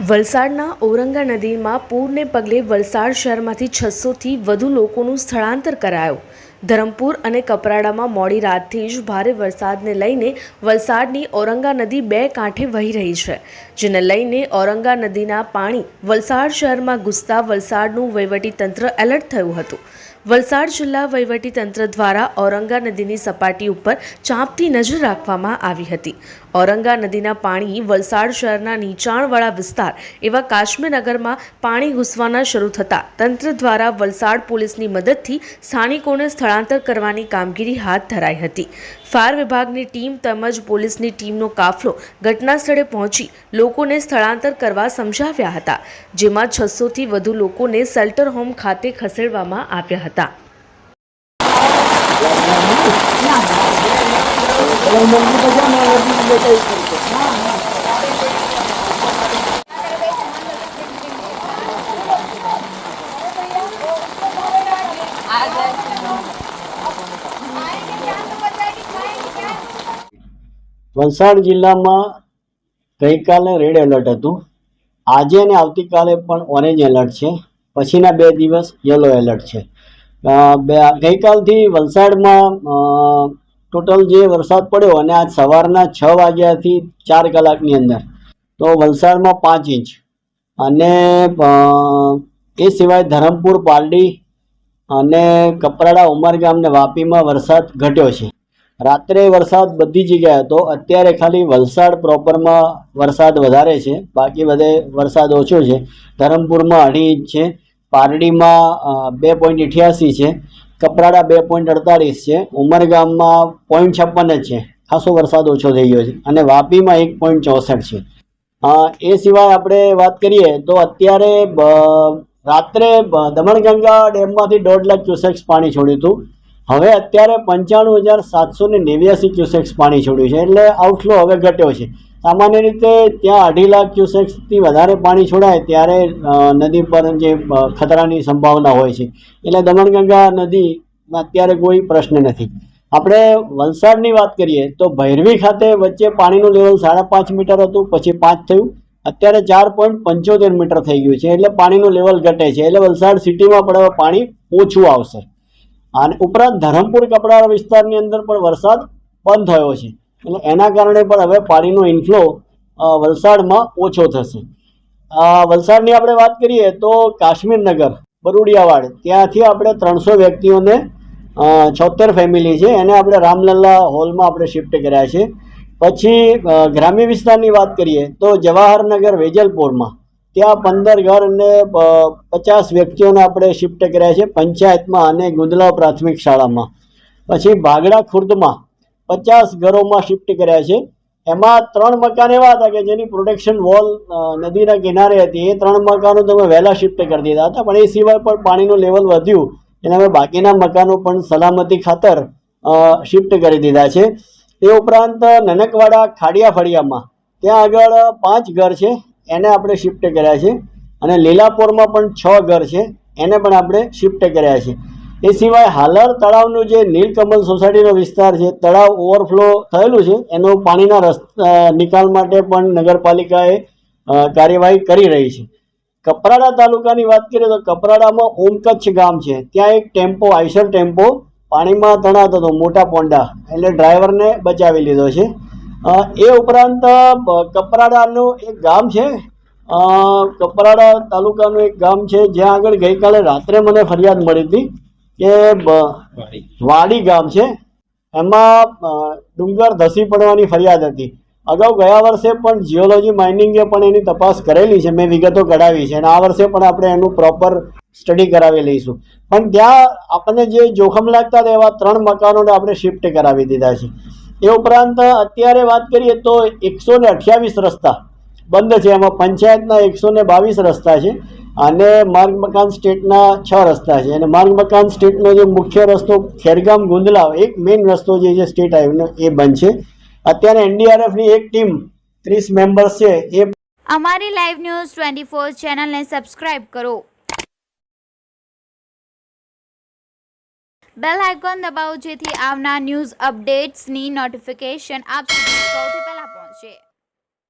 વલસાડના ઔરંગા નદીમાં પૂરને પગલે વલસાડ શહેરમાંથી છસોથી વધુ લોકોનું સ્થળાંતર કરાયું. ધરમપુર અને કપરાડામાં મોડી રાતથી જ ભારે વરસાદને લઈને વલસાડની ઔરંગા નદી બે કાંઠે વહી રહી છે, જેને લઈને ઔરંગા નદીના પાણી વલસાડ શહેરમાં ઘૂસતા વલસાડનું વહીવટીતંત્ર એલર્ટ થયું હતું. વલસાડ જિલ્લા વહીવટીતંત્ર દ્વારા ઔરંગા નદીની સપાટી ઉપર ચાંપતી નજર રાખવામાં આવી હતી. ઔરંગા નદીના પાણી વલસાડ શહેરના નીચાણવાળા વિસ્તાર એવા કાશ્મીરનગરમાં પાણી ઘૂસવાના શરૂ થતાં તંત્ર દ્વારા વલસાડ પોલીસની મદદથી સ્થાનિકોને સ્થળાંતર કરવાની કામગીરી હાથ ધરાઈ હતી. ફાયર વિભાગની ટીમ તેમજ પોલીસની ટીમનો કાફલો ઘટના સ્થળે પહોંચી લોકોને સ્થળાંતર કરવા સમજાવ્યા હતા, જેમાં છસોથી વધુ લોકોને શેલ્ટર હોમ ખાતે ખસેડવામાં આવ્યા હતા. વલસાડ જિલ્લામાં ગઈકાલે રેડ એલર્ટ હતું. આજે અને આવતીકાલે પણ ઓરેન્જ એલર્ટ છે. પછીના બે દિવસ યલો એલર્ટ છે. ગઈકાલથી વલસાડમાં ટોટલ જે વરસાદ પડ્યો અને આજ સવારના છ વાગ્યાથી ચાર કલાકની અંદર, તો વલસાડમાં પાંચ ઇંચ. અને એ સિવાય ધરમપુર, પાલડી અને કપરાડા ઉમરગામ ને વાપીમાં વરસાદ ઘટ્યો છે. રાત્રે વરસાદ બધી જગ્યાએ હતો, અત્યારે ખાલી વલસાડ પ્રોપરમાં વરસાદ વધારે છે, બાકી બધે વરસાદ ઓછો છે. ધરમપુરમાં અઢી ઇંચ છે પારડીમાં બે પોઈન્ટ અઠ્યાસી છે. કપરાડા બે પોઈન્ટ અડતાલીસ છે. ઉમરગામમાં પોઈન્ટ છપ્પન જ છે. ખાસો વરસાદ ઓછો થઈ ગયો છે અને વાપીમાં એક પોઈન્ટ ચોસઠ છે. એ સિવાય આપણે વાત કરીએ તો અત્યારે રાત્રે દમણગંગા ડેમમાંથી દોઢ લાખ ક્યુસેક્સ પાણી છોડ્યું હતું. હવે અત્યારે પંચાણું હજાર સાતસો ને નેવ્યાસી ક્યુસેક્સ પાણી છોડ્યું છે. એટલે આઉટફ્લો હવે ઘટ્યો છે. સામાન્ય રીતે ત્યાં અઢી લાખ ક્યુસેક્સથી વધારે પાણી છોડાય ત્યારે નદી પર જે ખતરાની સંભાવના હોય છે. એટલે દમણગંગા નદીમાં અત્યારે કોઈ પ્રશ્ન નથી. આપણે વલસાડની વાત કરીએ તો ભૈરવી ખાતે વચ્ચે પાણીનું લેવલ સાડા પાંચ મીટર હતું, પછી પાંચ થયું. અત્યારે ચાર પોઈન્ટ પંચોતેર મીટર થઈ ગયું છે, એટલે પાણીનું લેવલ ઘટે છે. એટલે વલસાડ સિટીમાં પણ પાણી ઓછું આવશે. અને ઉપરાંત ધરમપુર કપડાળા વિસ્તારની અંદર પણ વરસાદ બંધ થયો છે. એટલે એના કારણે પણ હવે પાણીનો ઇન્ફ્લો વલસાડમાં ઓછો થશે. વલસાડની આપણે વાત કરીએ તો કાશ્મીરનગર બરુડિયાવાડ, ત્યાંથી આપણે ત્રણસો વ્યક્તિઓને છોતેર ફેમિલી છે, એને આપણે રામલલ્લા હોલમાં આપણે શિફ્ટ કર્યા છે. પછી ગ્રામ્ય વિસ્તારની વાત કરીએ તો જવાહરનગર વેજલપુરમાં, ત્યાં પંદર ઘર અને પચાસ વ્યક્તિઓને આપણે શિફ્ટ કર્યા છે, પંચાયતમાં અને ગુંદલા પ્રાથમિક શાળામાં. પછી ભાગડા ખુર્દમાં પચાસ ઘરોમાં શિફ્ટ કર્યા છે. એમાં ત્રણ મકાન એવા હતા કે જેની પ્રોટેક્શન વોલ નદીના કિનારે હતી. એ ત્રણ મકાનો તમે વહેલા શિફ્ટ કરી દીધા હતા. પણ એ સિવાય પણ પાણીનું લેવલ વધ્યું. એને અમે બાકીના મકાનો પણ સલામતી ખાતર શિફ્ટ કરી દીધા છે. તે ઉપરાંત નનકવાડા ખાડિયા ફળિયામાં ત્યાં આગળ પાંચ ઘર છે. એને આપણે શિફ્ટ કર્યા છે. અને લીલાપોરમાં પણ છ ઘર છે. એને પણ આપણે શિફ્ટ કર્યા છે. એ સિવાય હાલર તળાવનું જે નીલકમલ સોસાયટીનો વિસ્તાર છે, તળાવ ઓવરફ્લો થયેલું છે, એનો પાણીના રસ્તા નિકાલ માટે પણ નગરપાલિકાએ કાર્યવાહી કરી રહી છે. કપરાડા તાલુકાની વાત કરીએ તો કપરાડામાં ઓમકચ્છ ગામ છે. ત્યાં એક ટેમ્પો, આઈસર ટેમ્પો પાણીમાં તણાતો હતો, મોટા પોંડા, એટલે ડ્રાઈવરને બચાવી લીધો છે. એ ઉપરાંત કપરાડાનું એક ગામ છે. કપરાડા તાલુકાનું એક ગામ છે, જ્યાં આગળ ગઈકાલે રાત્રે મને ફરિયાદ મળી હતી. કે વાડી. ગામ છે. એમાં ડુંગર ધસી પડવાની ફરિયાદ હતી. અગાઉ ગયા વર્ષે પણ જીઓલોજી માઇનિંગે પણ એની તપાસ કરેલી છે. મેં વિગતો કઢાવી છે. અને આ વર્ષે પણ આપણે એનું પ્રોપર સ્ટડી કરાવી લઈશું. પણ ત્યાં આપણને જે જોખમ લાગતા હતા એવા ત્રણ મકાનોને આપણે શિફ્ટ કરાવી દીધા છે. એ ઉપરાંત અત્યારે વાત કરીએ તો એકસો ને અઠ્યાવીસ રસ્તા બંધ છે. એમાં પંચાયતના એકસો ને બાવીસ રસ્તા છે. અને માર્ગ મકાન સ્ટેટના છ રસ્તા છે. અને માર્ગ મકાન સ્ટેટનો જે મુખ્ય રસ્તો ખેરગામ ગુંદલાવ, એક મેઇન રસ્તો જે છે સ્ટેટ હાઈવેનો, એ બંધ છે અત્યારે એનડીઆરએફની એક ટીમ ત્રીસ મેમ્બર્સ છે, એ અમારી લાઈવ ન્યૂઝ ટ્વેન્ટી ફોર ચેનલને સબસ્ક્રાઇબ કરો. બેલ આઇકોન દબાવો જેથી આવનાર ન્યૂઝ અપડેટ્સની નોટિફિકેશન આપ સુધી સૌથી પહેલા પહોંચે.